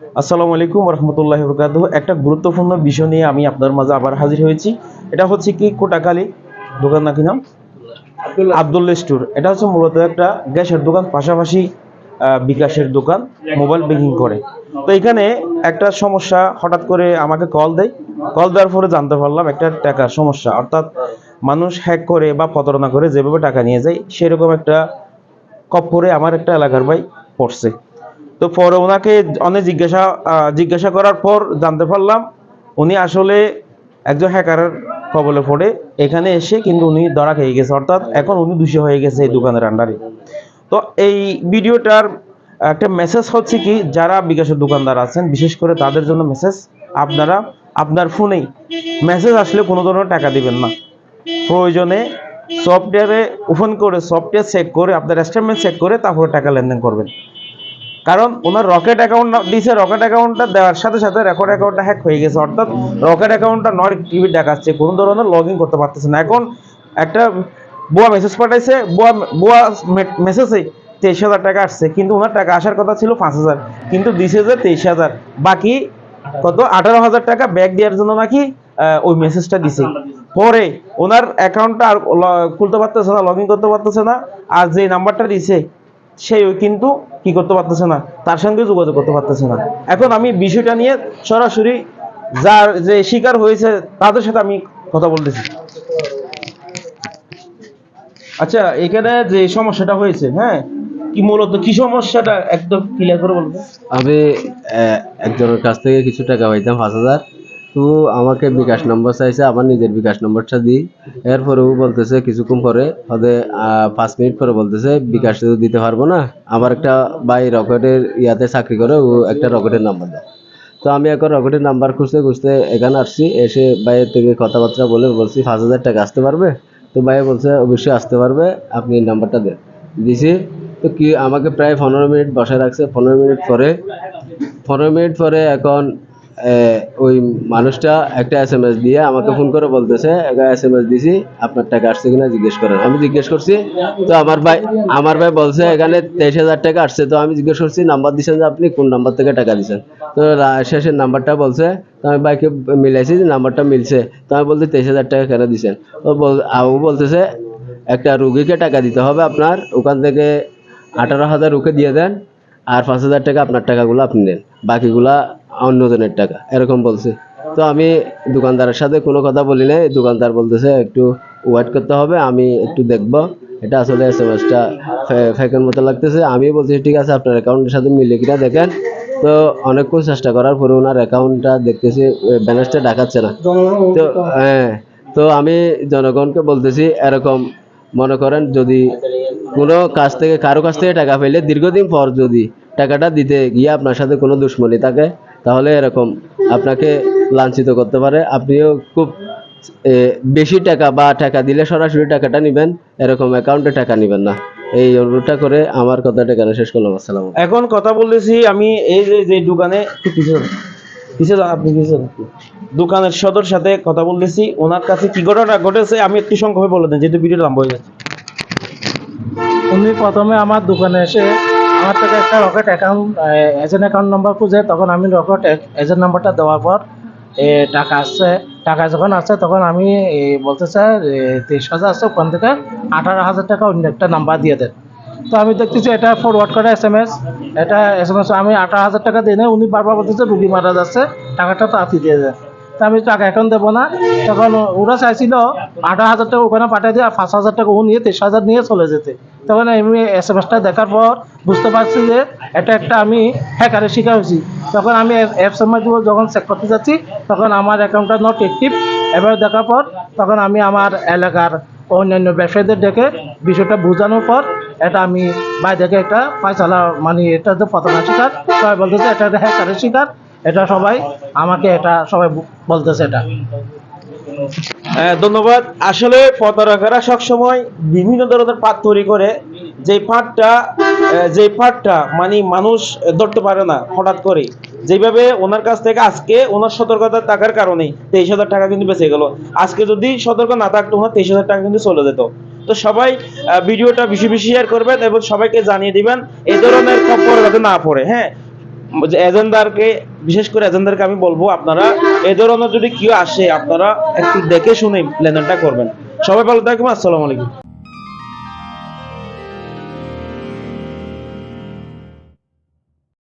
আসসালামু আলাইকুম রহমতুল্লাহ বরকাত একটা গুরুত্বপূর্ণ বিষয় নিয়ে আমি আপনার মাঝে আবার হাজির হয়েছি। এটা হচ্ছে কি কোটাকালি দোকান নাকি নাম? আবদুল্লা স্টোর। এটা হচ্ছে মূলত একটা গ্যাসের দোকান পাশাপাশি বিকাশের দোকান মোবাইল ব্যাংকিং করে। তো এখানে একটা সমস্যা হঠাৎ করে আমাকে কল দেয়। কল দেওয়ার পরে জানতে পারলাম একটা টাকার সমস্যা। অর্থাৎ মানুষ হ্যাক করে বা প্রতারণা করে যেভাবে টাকা নিয়ে যায় সেরকম একটা কপ্পরে আমার একটা এলাকার ভাই পড়ছে। তো পরে ওনাকে অনেক জিজ্ঞাসা জিজ্ঞাসা করার পর জানতে পারলাম, উনি আসলে একজন হ্যাকারের কবলে পড়ে, এখানে এসে কিন্তু উনি ধরা খেয়ে গেছে। অর্থাৎ এখন উনি দোষী হয়ে গেছে এই দোকানের আন্ডারে তো এই ভিডিওটার একটা মেসেজ হচ্ছে কি, যারা বিকাশের দোকানদার আছেন, বিশেষ করে তাদের জন্য মেসেজ আপনারা আপনার ফোনেই মেসেজ আসলে কোনো ধরনের টাকা দিবেন না। প্রয়োজনে সফটওয়্যারে ওপেন করে সফটওয়্যার চেক করে, আপনার স্টেটমেন্ট চেক করে, তারপরে টাকা লেনদেন করবেন। কারণ ওনার রকেট অ্যাকাউন্ট দিয়েছে রকেট অ্যাকাউন্টটা দেওয়ার সাথে সাথে রেকর্ড অ্যাকাউন্টটা হ্যাক হয়ে গেছে। অর্থাৎ রকেট অ্যাকাউন্টটা নট টিভি দেখাচ্ছে, কোনো ধরনের লগ ইন করতে পারতেছে না। এখন একটা বুয়া মেসেজ পাঠাইছে, বুয়া বুয়া মেসেজে তেইশ হাজার টাকা আসছে, কিন্তু ওনার টাকা আসার কথা ছিল পাঁচ হাজার, কিন্তু দিছে যে তেইশ হাজার। বাকি কত? আঠারো হাজার টাকা ব্যাক দেওয়ার জন্য নাকি ওই মেসেজটা দিছে। পরে ওনার অ্যাকাউন্টটা আর খুলতে পারতেছে না লগ ইন করতে পারতেছে না, আর যে নাম্বারটা দিছে সেই কিন্তু কি করতে পারতেছে না? তার সঙ্গে যোগাযোগ করতে পারতেছে না। এখন আমি বিষয়টা নিয়ে সরাসরি যার যে শিকার হয়েছে, তাদের সাথে আমি কথা বলতেছি। আচ্ছা এখানে যে সমস্যাটা হয়েছে হ্যাঁ? কি মূলত, কি সমস্যাটা? একদম ক্লিয়ার করে বলবেন আমি একজনের কাছ থেকে কিছু টাকা পাইতাম পাঁচ হাজার। তো আমাকে বিকাশ নম্বর চাইছে আমার নিজের বিকাশ নম্বরটা দিই। এরপরেও বলতেছে কিছুক্ষণ পরে হতে পাঁচ মিনিট পরে বলতেছে, বিকাশ দিতে পারব না। আমার একটা ভাই রকেটের ইয়াতে চাকরি করে, ও একটা রকেটের নাম্বার দেয়। তো আমি এখন রকেটের নাম্বার খুঁজতে খুঁজতে এখানে আসছি, এসে ভাইয়ের থেকে কথাবার্তা বলে বলছি, পাঁচ হাজার টাকা আসতে পারবে? তো ভাই বলছে, অবশ্যই আসতে পারবে, আপনি নাম্বারটা দেন। দিছি। তো কি, আমাকে প্রায় পনেরো মিনিট বসায় রাখছে। পনেরো মিনিট পরে, পনেরো মিনিট পরে এখন ওই মানুষটা একটা এস এম এস দিয়ে আমাকে ফোন করে বলতেছে একটা এস এম এস দিছি, আপনার টাকা আসছে কিনা জিজ্ঞেস করেন আমি জিজ্ঞেস করছি, তো আমার ভাই আমার ভাই বলছে, এখানে তেইশ হাজার টাকা আসছে। তো আমি জিজ্ঞেস করছি, নাম্বার দিচ্ছেন যে আপনি, কোন নাম্বার থেকে টাকা দিচ্ছেন তো শেষের নাম্বারটা বলছে, তো আমি ভাইকে মিলাইছি যে নাম্বারটা মিলছে। তো আমি বলছি, তেইশ হাজার টাকা কেন দিচ্ছেন ও ও বলতেছে, একটা রুগীকে টাকা দিতে হবে আপনার, ওখান থেকে আঠারো হাজার ওকে দিয়ে দেন, আর পাঁচ হাজার টাকা আপনার টাকাগুলো আপনি নেন। বাকিগুলা অন্যজনের টাকা, এরকম বলছে। তো আমি দোকানদারের সাথে কোনো কথা বলি নাই দোকানদার বলতেছে, একটু ওয়েট করতে হবে, আমি একটু দেখব। এটা আসলে এস এম এসটা ফেকের মতো লাগতেছে। আমি বলছি, ঠিক আছে, আপনার অ্যাকাউন্টের সাথে মিলে কিনা দেখেন। তো অনেকক্ষণ চেষ্টা করার পরে ওনার অ্যাকাউন্টটা দেখতেছি ব্যালেন্সটা দেখাচ্ছে না। তো হ্যাঁ তো আমি জনগণকে বলতেছি, এরকম মনে করেন যদি কোনো কাছ থেকে, কারও কাছ থেকে টাকা পেলে দীর্ঘদিন পর যদি টাকাটা দিতে গিয়ে আপনার সাথে কোনো দুশ্মনী থাকে তাহলে এরকম আপনাকে লাঞ্ছিত করতে পারে। আপনিও খুব বেশি টাকা বা টাকা দিলে সরাসরি টাকাটা নেবেন এরকম অ্যাকাউন্টে টাকা নেবেন না। এই অনুরোধটা করে আমার কথাটা এখানে শেষ করলাম। আসসালাম এখন কথা বলতেছি আমি এই যে যে দোকানে আপনি দোকানের সদর সাথে কথা বলতেছি ওনার কাছে কি ঘটনা ঘটেছে আমি একটু সংক্ষেপে বলে দেন যেহেতু ভিডিও লম্বা হয়ে যাচ্ছে। উনি প্রথমে আমার দোকানে এসে আমার থেকে একটা Rocket account agent account number খুঁজে, তখন আমি রকেট এজেন্ট নাম্বারটা দেওয়ার পর টাকা আসছে। টাকা যখন আসছে, তখন আমি বলতে চাই তেইশ হাজার আসছে ওখান থেকে আঠারো হাজার টাকা অন্য একটা নাম্বার দিয়ে দেন। তো আমি দেখতেছি, এটা ফরওয়ার্ড করে এস এম এস এটা এস এম এস আমি আঠারো হাজার টাকা দিয়ে নেই, উনি বারবার বলতেছে, রুগী মারা যাচ্ছে, টাকাটা তো আতি দিয়ে দেন। তা আমি টাকা এখন দেবো না। তখন ওরা চাইছিল, আঠারো হাজার টাকা ওখানে পাঠিয়ে দিয়ে, আর পাঁচ হাজার টাকা ও নিয়ে তেইশ হাজার নিয়ে চলে যেতে। তখন আমি এস এম এসটা দেখার পর বুঝতে পারছি যে এটা একটা আমি হ্যাকারের শিকার হয়েছি। তখন আমি অ্যাপস মাধ্যমে যখন চেক করতে যাচ্ছি, তখন আমার অ্যাকাউন্টটা নট অ্যাক্টিভ এবার দেখার পর তখন আমি আমার এলাকার অন্যান্য ব্যবসায়ীদের ডেকে বিষয়টা বোঝানোর পর এটা আমি বাইরে একটা ফয়সালা মানে এটা যে প্রথমে শিকার, সবাই বলতেছে এটা একটা হ্যাকারের শিকার। এটা সবাই আমাকে এটা সবাই বলতেছে এটা। ধন্যবাদ। আসলে প্রতারকেরা সবসময় বিভিন্ন ধরনের পাঠ তৈরি করে। যে পাঠটা যে পাঠটা মানে মানুষ ধরতে পারে না হঠাৎ করে। যেভাবে ওনার কাছ থেকে আজকে ওনার সতর্কতা থাকার কারণে তেইশ হাজার টাকা কিন্তু বেঁচে গেল। আজকে যদি সতর্ক না থাকতো ওনার, তেইশ হাজার টাকা কিন্তু চলে যেত। তো সবাই ভিডিওটা বেশি বেশি শেয়ার করবেন এবং সবাইকে জানিয়ে দিবেন, এই ধরনের খবর যাতে না পড়ে হ্যাঁ? এজেন্ডারকে, বিশেষ করে এজেন্ডারকে আমি বলব, আপনারা এ ধরনের যদি কেউ আসে, আপনারা একটু দেখে শুনে লেনদেনটা করবেন। সবাই ভালো থাকবেন, আসসালামু আলাইকুম।